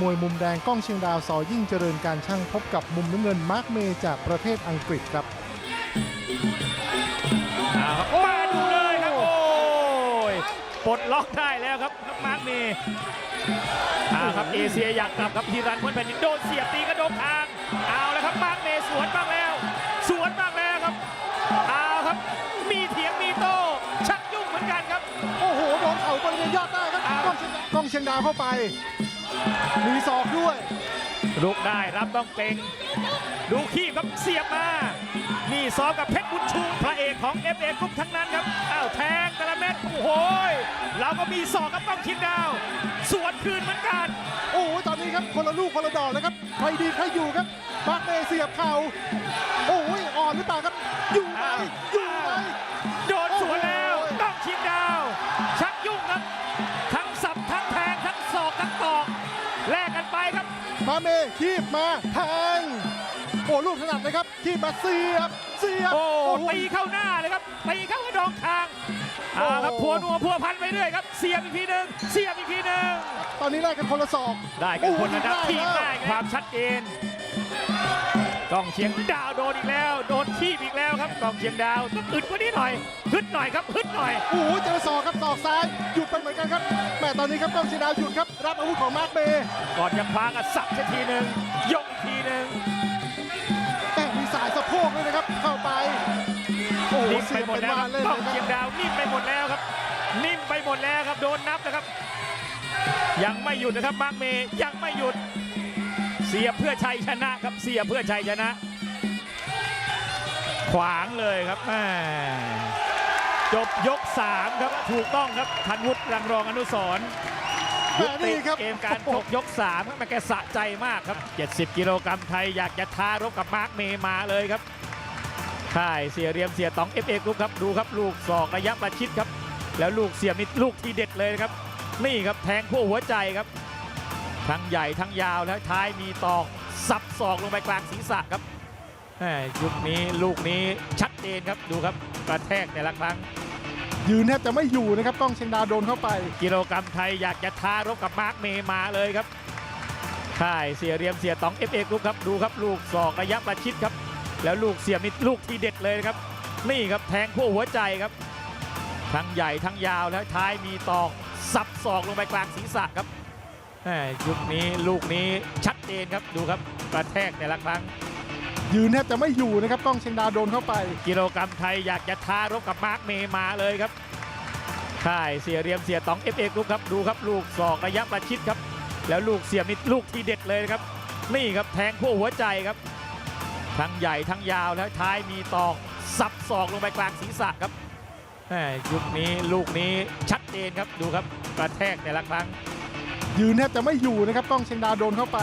มวยมุมแดงก้องเชียงดาวซอยิ่งเจริญการช่างพบกับมุมน้ำเงินมาร์คเมย์จากประเทศอังกฤษครับเอาครับมาดูเลยครับโอ้ยปลดล็อกได้แล้วครับมาร์คเมย์เอาครับเอเชียอยากกลับครับทีรันพ้นแผ่นดินโดนเสียบตีกระโดงทางเอาแล้วครับมาร์คเมย์สวนบ้างแล้ว สวนบ้างแล้วครับเอาครับมีเถียงมีโต้ชักยุ่งเหมือนกันครับโอ้โหโดนเข่าบริเวณยอดได้ครับอ้าวก้องเชียงดาวก้องเชียงดาวเข้าไป มีศอกด้วย ลุกได้รับต้องเกรงดูขี้ครับเสียบมา นี่ซ้อมกับเพชรบุญชูพระเอกของ f อกรุ๊ปทั้งนั้นครับ อ้าวแทงแต่ละเม็ดโอ้โหยเราก็มีศอกกับต้องชิงดาว สวนคืนเหมือนกัน โอ้โหตอนนี้ครับคนละลูกคนละดอกเลยครับ ใครดีใครอยู่ครับมาร์คเมย์เสียบเข่า โอ้ยอ่อนหรือเปล่าครับ อยู่ไหมอ้าวอยู่ มาเมย์คีบมาแทงโอ้ลูกถนัดเลยครับคีบมาเสียบเสียบโอ้โหตีเข้าหน้าเลยครับตีเข้ากระดองคางโอ้เอาครับพัวนัวพัวพันไปเรื่อยครับเสียบอีกทีหนึ่งเสียบอีกทีหนึ่งตอนนี้แลกกันคนละศอกได้กันคนละนัดโอ้โหทีมได้ได้แล้วความชัดเจน กองเชียงดาวโดนอีกแล้ว โดนทีบอีกแล้วครับกองเชียงดาวต้องอึดกว่านี้หน่อยฮึดหน่อยครับฮึดหน่อยโอ้โหเจอศอกครับศอกซ้ายหยุดไปเหมือนกันครับแหม่ตอนนี้ครับก้องเชียงดาวหยุดครับ รับอาวุธของมาร์คเมย์ก่อนจะคว้ากันสับสักทีหนึ่งยกอีกทีหนึ่งแต่มีสายสะโพกด้วยนะครับ เข้าไปโอ้โหนิ่มเสีไปยบหมดเป็นแล้ววาคนรับเล่นกเลองยเชียงครับดาวนิ่มไปหมดแล้วครับ นิ่มไปหมดแล้วครับโดนนับนะครับ ยังไม่หยุดนะครับมาร์คเมย์ยังไม่หยุด เสียเพื่อชัยชนะครับเสียเพื่อชัยชนะ ขวางเลยครับแม่จบยก 3 ครับถูกต้องครับธันวุฒิรังรองอนุสรณ์แหม่นี่ครับเกมการชกยก3ครับมันแกสะใจมากครับ 70 กิโลกรัมไทยอยากจะท้ารบกับมาร์คเมย์มาเลยครับค่ายเสียเรียมเสียตองเอฟเอกครับดูครับลูกศอกระยะประชิดครับ แล้วลูกเสียบนี่ลูกทีเด็ดเลยนะครับ นี่ครับแทงคู่หัวใจครับ ทั้งใหญ่ทั้งยาวแล้วท้ายมีตอกสับศอกลงไปกลางศีรษะครับแหม่ยุคนี้ลูกนี้ชัดเจนครับดูครับกระแทกแต่ละครั้ง ยืนแทบจะไม่อยู่นะครับก้องเชียงดาวโดนเข้าไป กิโลกรัมไทยอยากจะท้ารบกับมาร์คเมย์มาเลยครับค่ายเสียเรียมเสียตองเอฟเอกครับดูครับลูกศอกระยะประชิดครับ แล้วลูกเสียบนี่ลูกทีเด็ดเลยนะครับ นี่ครับแทงคู่หัวใจครับ ทั้งใหญ่ทั้งยาวแล้วท้ายมีตอกสับศอกลงไปกลางศีรษะครับแหม่ ยุคนี้ลูกนี้ชัดเจนครับดูครับกระแทกแต่ละครั้ง ยืนแทบจะไม่อยู่นะครับก้องเชียงดาวโดนเข้าไป กิโลกรัมไทยอยากจะท้ารบกับมาร์คเมย์มาเลยครับค่ายเสียเรียมเสียตองเอฟเอกครับดูครับลูกศอกระยะประชิดครับ แล้วลูกเสียบนี่ลูกทีเด็ดเลยนะครับ นี่ครับแทงคู่หัวใจครับ ทั้งใหญ่ทั้งยาวแล้วท้ายมีตอกสับศอกลงไปกลางศีรษะครับแหม่ยุคนี้ลูกนี้ชัดเจนครับดูครับกระแทกแต่ละครั้ง ยืนแทบจะไม่อยู่นะครับก้องเชียงดาวโดนเข้าไป